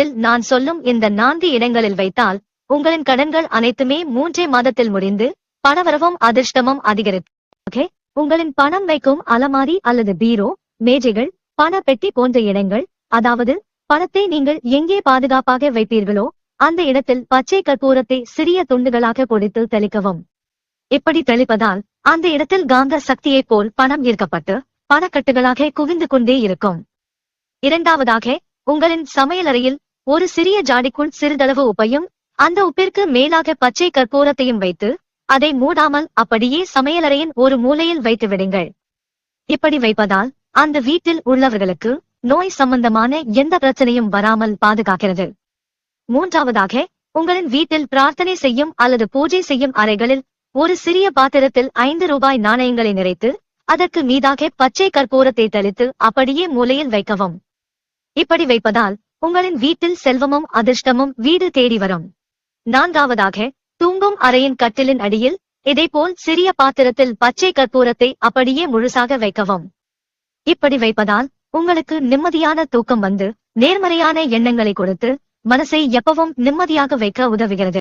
மாதத்தில் நான் சொல்லும் இந்த நான்கு இடங்களில் வைத்தால் உங்களின் கடன்கள் அனைத்துமே மூன்றே மாதத்தில் முடிந்து பணவரவும் அதிர்ஷ்டமும் அதிகரிக்கும் ஓகே உங்களின் பணம் வைக்கும் அலமாரி அல்லது பீரோ மேஜைகள் பண பெட்டி போன்ற இடங்கள் அதாவது பணத்தை நீங்கள் எங்கே பாதுகாப்பாக வைப்பீர்களோ அந்த இடத்தில் பச்சை கற்பூரத்தை சிறிய துண்டுகளாக பொடித்து தெளிக்கவும். இப்படி தெளிப்பதால் அந்த இடத்தில் காந்த சக்தியைப் போல் பணம் ஈர்க்கப்பட்டு பணக்கட்டுகளாக குவிந்து கொண்டே இருக்கும். இரண்டாவதாக உங்களின் சமையலறையில் ஒரு சிறிய ஜாடிக்குள் சிறிதளவு உப்பையும் அந்த உப்பிற்கு மேலாக பச்சை கற்பூரத்தையும் வைத்து அதை மூடாமல் அப்படியே சமையலறையின் ஒரு மூலையில் வைத்து விடுங்கள். இப்படி வைப்பதால் அந்த வீட்டில் உள்ளவர்களுக்கு நோய் சம்பந்தமான எந்த பிரச்சனையும் வராமல் பாதுகாக்கிறது. மூன்றாவதாக உங்களின் வீட்டில் பிரார்த்தனை செய்யும் அல்லது பூஜை செய்யும் அறைகளில் ஒரு சிறிய பாத்திரத்தில் ஐந்து ரூபாய் நாணயங்களை நிறைத்து அதற்கு மீதாக பச்சை கற்பூரத்தை தெளித்து அப்படியே மூலையில் வைக்கவும். இப்படி வைப்பதால் உங்களின் வீட்டில் செல்வமும் அதிர்ஷ்டமும் வீடு தேடி வரும். நான்காவதாக தூங்கும் அறையின் கட்டிலின் அடியில் இதேபோல் சிறிய பாத்திரத்தில் பச்சை கற்பூரத்தை அப்படியே முழுசாக வைக்கவும். இப்படி வைப்பதால் உங்களுக்கு நிம்மதியான தூக்கம் வந்து நேர்மறையான எண்ணங்களை கொடுத்து மனசை எப்பவும் நிம்மதியாக வைக்க உதவுகிறது.